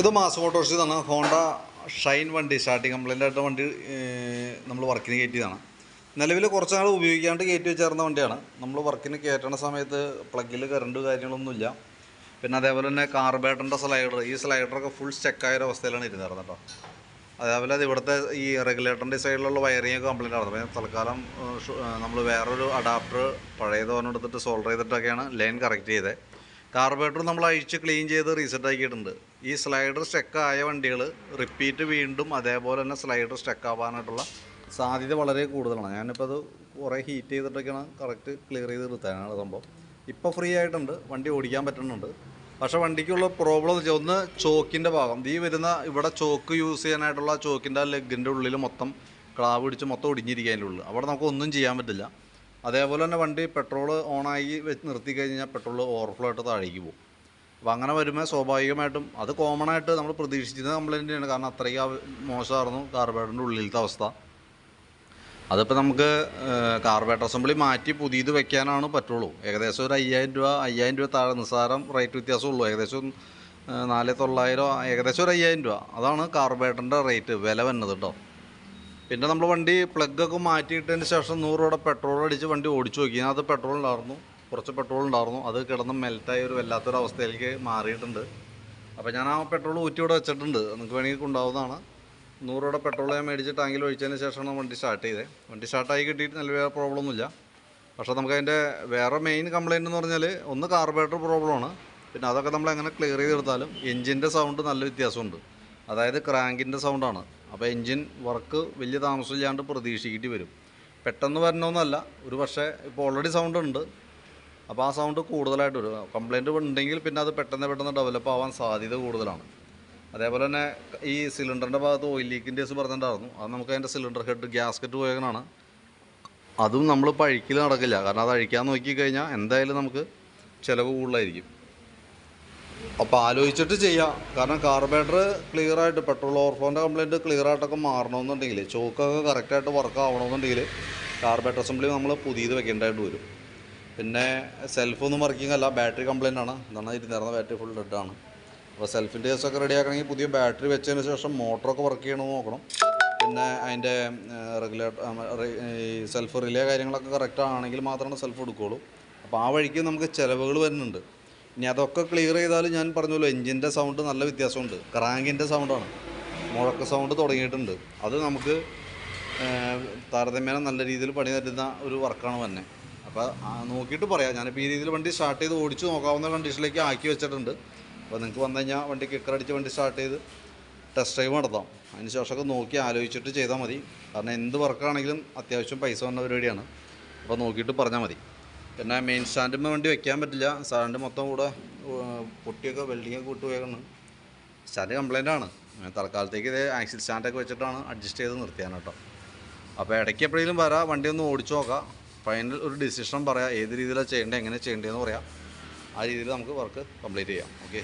ഇത് mass motors തന്നെ Honda Shine വണ്ടി സ്റ്റാർട്ടിങ് കംപ്ലൈന്റ് ആയിട്ട് വണ്ടി നമ്മൾ വർക്കിന് കയറ്റിയതാണ്. നിലവിൽ കുറച്ച് നാൾ ഉപയോഗിക്കാണ്ട് കയറ്റി വെച്ചേർന്ന വണ്ടിയാണ്. നമ്മൾ വർക്കിന് കയറ്റണ സമയത്ത് പ്ലഗിൽ കറണ്ട് കാര്യങ്ങളൊന്നുമില്ല പിന്നെ അതേപോലെ തന്നെ കാർബേറ്ററിന്റെ സ്ലൈഡർ ഈ സ്ലൈഡറൊക്കെ ഫുൾ സ്റ്റെക്കായ ഒരു അവസ്ഥയിലാണ് ഇരുന്നിരുന്നത് കേട്ടോ. അതേപോലെ അത് ഇവിടുത്തെ ഈ റെഗുലേറ്ററിന്റെ സൈഡിലുള്ള വയറിംഗ് ഒക്കെ കംപ്ലൈന്റ് അപ്പോൾ തൽക്കാലം നമ്മൾ വേറൊരു അഡാപ്റ്റർ പഴയത് എടുത്തിട്ട് സോൾഡർ ചെയ്തിട്ടൊക്കെയാണ് ലൈൻ കറക്റ്റ് ചെയ്തത് കാർബേറ്റർ നമ്മൾ അഴിച്ച് ക്ലീൻ ചെയ്ത് റീസെറ്റ് ആക്കിയിട്ടുണ്ട്. ഈ സ്ലൈഡർ സ്റ്റക്ക് ആയ വണ്ടികൾ റിപ്പീറ്റ് വീണ്ടും അതേപോലെ തന്നെ സ്ലൈഡർ സ്റ്റക്ക് ആവാനായിട്ടുള്ള സാധ്യത വളരെ കൂടുതലാണ്. ഞാനിപ്പോൾ അത് കുറേ ഹീറ്റ് ചെയ്തിട്ടൊക്കെയാണ് കറക്റ്റ് ക്ലിയർ ചെയ്ത് എടുത്തതാണ് സംഭവം. ഇപ്പോൾ ഫ്രീ ആയിട്ടുണ്ട്. വണ്ടി ഓടിക്കാൻ പറ്റുന്നുണ്ട്. പക്ഷേ വണ്ടിക്കുള്ള പ്രോബ്ലം എന്ന് വെച്ചാൽ ഒന്ന് ചോക്കിന്റെ ഭാഗം. ഈ വരുന്ന ഇവിടെ ചോക്ക് യൂസ് ചെയ്യാനായിട്ടുള്ള ചോക്കിന്റെ ലെഗിന്റെ ഉള്ളിൽ മൊത്തം ക്ലാവ് പിടിച്ച് മൊത്തം ഒടിഞ്ഞിരിക്കുക ഉള്ളിൽ അവിടെ നമുക്ക് ഒന്നും ചെയ്യാൻ പറ്റില്ല. അതേപോലെ തന്നെ വണ്ടി പെട്രോൾ ഓണായി വെച്ച് നിർത്തി കഴിഞ്ഞാൽ പെട്രോൾ ഓവർഫ്ലോ ആയിട്ട് താഴേക്ക് പോകും. അപ്പോൾ അങ്ങനെ വരുമ്പോൾ സ്വാഭാവികമായിട്ടും അത് കോമൺ ആയിട്ട് നമ്മൾ പ്രതീക്ഷിച്ചിരുന്ന കംപ്ലൈന്റാണ് കാരണം അത്രയും മോശമായിരുന്നു കാർബേറ്ററിന്റെ ഉള്ളിലത്തെ അവസ്ഥ. അതിപ്പോൾ നമുക്ക് കാർബേറ്റർ അസംബ്ലി മാറ്റി പുതിയത് വെക്കാനാണ് പറ്റുള്ളൂ. ഏകദേശം ഒരു അയ്യായിരം രൂപ അയ്യായിരം രൂപ താഴെ നിസ്സാരം റേറ്റ് വ്യത്യാസമുള്ളൂ. ഏകദേശം നാല് തൊള്ളായിരം ഏകദേശം ഒരു അയ്യായിരം രൂപ. അതാണ് കാർബേറ്ററിന്റെ റേറ്റ് വില വന്നത് കേട്ടോ പിന്നെ നമ്മൾ വണ്ടി പ്ലഗ് ഒക്കെ മാറ്റിയിട്ടതിന് ശേഷം നൂറ് രൂപ പെട്രോൾ അടിച്ച് വണ്ടി ഓടിച്ചു നോക്കി. അത് പെട്രോൾ ഉണ്ടായിരുന്നു. കുറച്ച് പെട്രോൾ ഉണ്ടായിരുന്നു. അത് കിടന്ന് മെൽറ്റായ ഒരു വല്ലാത്തൊരു അവസ്ഥയിലേക്ക് മാറിയിട്ടുണ്ട്. അപ്പോൾ ഞാൻ ആ പെട്രോൾ ഊറ്റി ഇവിടെ വെച്ചിട്ടുണ്ട്. നിങ്ങൾക്ക് വേണമെങ്കിൽ കൊണ്ടാവുന്നതാണ് നൂറ് രൂപയുടെ പെട്രോൾ ഞാൻ മേടിച്ച് ടാങ്കിൽ ഒഴിച്ചതിന് ശേഷമാണ് വണ്ടി സ്റ്റാർട്ട് ചെയ്തത്. വണ്ടി സ്റ്റാർട്ടായി കിട്ടിയിട്ട് നല്ല വേറെ പ്രോബ്ലം ഒന്നുമില്ല. പക്ഷേ നമുക്ക് അതിന്റെ വേറെ മെയിൻ കംപ്ലയിന്റ് എന്ന് പറഞ്ഞാൽ ഒന്ന് കാർബറേറ്റർ പ്രോബ്ലമാണ് പിന്നെ അതൊക്കെ നമ്മൾ എങ്ങനെ ക്ലിയർ ചെയ്തെടുത്താലും എഞ്ചിന്റെ സൗണ്ട് നല്ല വ്യത്യാസമുണ്ട്. അതായത് ക്രാങ്കിന്റെ സൗണ്ടാണ് അപ്പോൾ എൻജിൻ വർക്ക് വലിയ താമസമില്ലാണ്ട് പ്രതീക്ഷിക്കേണ്ടി വരും. പെട്ടെന്ന് വരണമെന്നല്ല. ഒരു പക്ഷേ ഇപ്പോൾ ഓൾറെഡി സൗണ്ട് ഉണ്ട്. അപ്പോൾ ആ സൗണ്ട് കൂടുതലായിട്ട് വരും. കംപ്ലയിന്റ് ഉണ്ടെങ്കിൽ പിന്നെ അത് പെട്ടെന്ന് പെട്ടെന്ന് ഡെവലപ്പ് ആവാൻ സാധ്യത കൂടുതലാണ്. അതേപോലെ തന്നെ ഈ സിലിണ്ടറിന്റെ ഭാഗത്ത് ഓയിൽ ലീക്കിന്റെ കേസ് പറഞ്ഞിട്ടുണ്ടായിരുന്നു. അത് നമുക്ക് അതിന്റെ സിലിണ്ടർ ഹെഡ് ഗ്യാസ്കറ്റ് പോയതാണ് അതും നമ്മൾ പഴിക്കൽ നടക്കില്ല. കാരണം അത് അഴിക്കാൻ നോക്കിക്കഴിഞ്ഞാൽ എന്തായാലും നമുക്ക് ചിലവ് കൂടുതലായിരിക്കും. അപ്പോൾ ആലോചിച്ചിട്ട് ചെയ്യാം. കാരണം കാർബേറ്റർ ക്ലിയറായിട്ട് പെട്രോൾ ഓർഫോന്റെ കംപ്ലയിന്റ് ക്ലിയർ ആയിട്ടൊക്കെ മാറണമെന്നുണ്ടെങ്കിൽ ചോക്കൊക്കെ കറക്റ്റായിട്ട് വർക്ക് ആവണമെന്നുണ്ടെങ്കിൽ കാർബേറ്റർ അസംബ്ലി നമ്മൾ പുതിയത് വെക്കേണ്ടതായിട്ട് വരും. പിന്നെ സെൽഫൊന്നും വർക്കിംഗ് അല്ല ബാറ്ററി കംപ്ലയിന്റ് ആണ് എന്താണ് ഇരുന്നിരുന്ന ബാറ്ററി ഫുൾ ഡെഡ് ആണ്. അപ്പോൾ സെൽഫിന്റെ കേസൊക്കെ റെഡി ആക്കണമെങ്കിൽ പുതിയ ബാറ്ററി വെച്ചതിന് ശേഷം മോട്ടറൊക്കെ വർക്ക് ചെയ്യണമെന്ന് നോക്കണം. പിന്നെ അതിന്റെ റെഗുലേറ്റർ ഈ സെൽഫ് റിലേ കാര്യങ്ങളൊക്കെ കറക്റ്റ് ആണെങ്കിൽ മാത്രമാണ് സെൽഫ് എടുക്കുകയുള്ളൂ അപ്പോൾ ആ വഴിക്ക് നമുക്ക് ചിലവുകൾ വരുന്നുണ്ട്. ഇനി അതൊക്കെ ക്ലിയർ ചെയ്താൽ ഞാൻ പറഞ്ഞല്ലോ എഞ്ചിന്റെ സൗണ്ട് നല്ല വ്യത്യാസമുണ്ട്. ക്രാങ്കിന്റെ സൗണ്ടാണ് മുഴക്ക സൗണ്ട് തുടങ്ങിയിട്ടുണ്ട്. അത് നമുക്ക് താരതമ്യേന നല്ല രീതിയിൽ പണി തരുന്ന ഒരു വർക്കാണ് തന്നെ അപ്പോൾ നോക്കിയിട്ട് പറയാം. ഞാനിപ്പോൾ ഈ രീതിയിൽ വണ്ടി സ്റ്റാർട്ട് ചെയ്ത് ഓടിച്ച് നോക്കാവുന്ന കണ്ടീഷനിലേക്ക് ആക്കി വെച്ചിട്ടുണ്ട്. അപ്പോൾ നിങ്ങൾക്ക് വന്നു കഴിഞ്ഞാൽ വണ്ടി കിക്കർ അടിച്ച് വണ്ടി സ്റ്റാർട്ട് ചെയ്ത് ടെസ്റ്റ് ഡ്രൈവ് നടത്താം. അതിന് ശേഷമൊക്കെ നോക്കി ആലോചിച്ചിട്ട് ചെയ്താൽ മതി. കാരണം എന്ത് വർക്കാണെങ്കിലും അത്യാവശ്യം പൈസ വന്ന പരിപാടിയാണ്. അപ്പോൾ നോക്കിയിട്ട് പറഞ്ഞാൽ മതി. പിന്നെ മെയിൻ സ്റ്റാൻഡിൽ വണ്ടി വെക്കാൻ പറ്റില്ല. സ്റ്റാൻഡ് മൊത്തം കൂടെ പൊട്ടിയൊക്കെ വെൽഡിങ്ങൊക്കെ വിട്ടുപോയേക്കാണ് സ്റ്റാൻഡ് കംപ്ലൈന്റ് ആണ്. തൽക്കാലത്തേക്ക് ഇത് ആക്സിൽ സ്റ്റാൻഡൊക്കെ വെച്ചിട്ടാണ് അഡ്ജസ്റ്റ് ചെയ്ത് നിർത്തിയാണ് കേട്ടോ. അപ്പോൾ ഇടയ്ക്ക് എപ്പോഴെങ്കിലും വരാം. വണ്ടി ഒന്ന് ഓടിച്ചു നോക്കാം. ഫൈനൽ ഒരു ഡിസിഷൻ പറയാം. ഏത് രീതിയിലാണ് ചെയ്യേണ്ടത് എങ്ങനെ ചെയ്യേണ്ടതെന്ന് പറയാം. ആ രീതിയിൽ നമുക്ക് വർക്ക് കംപ്ലീറ്റ് ചെയ്യാം. ഓക്കെ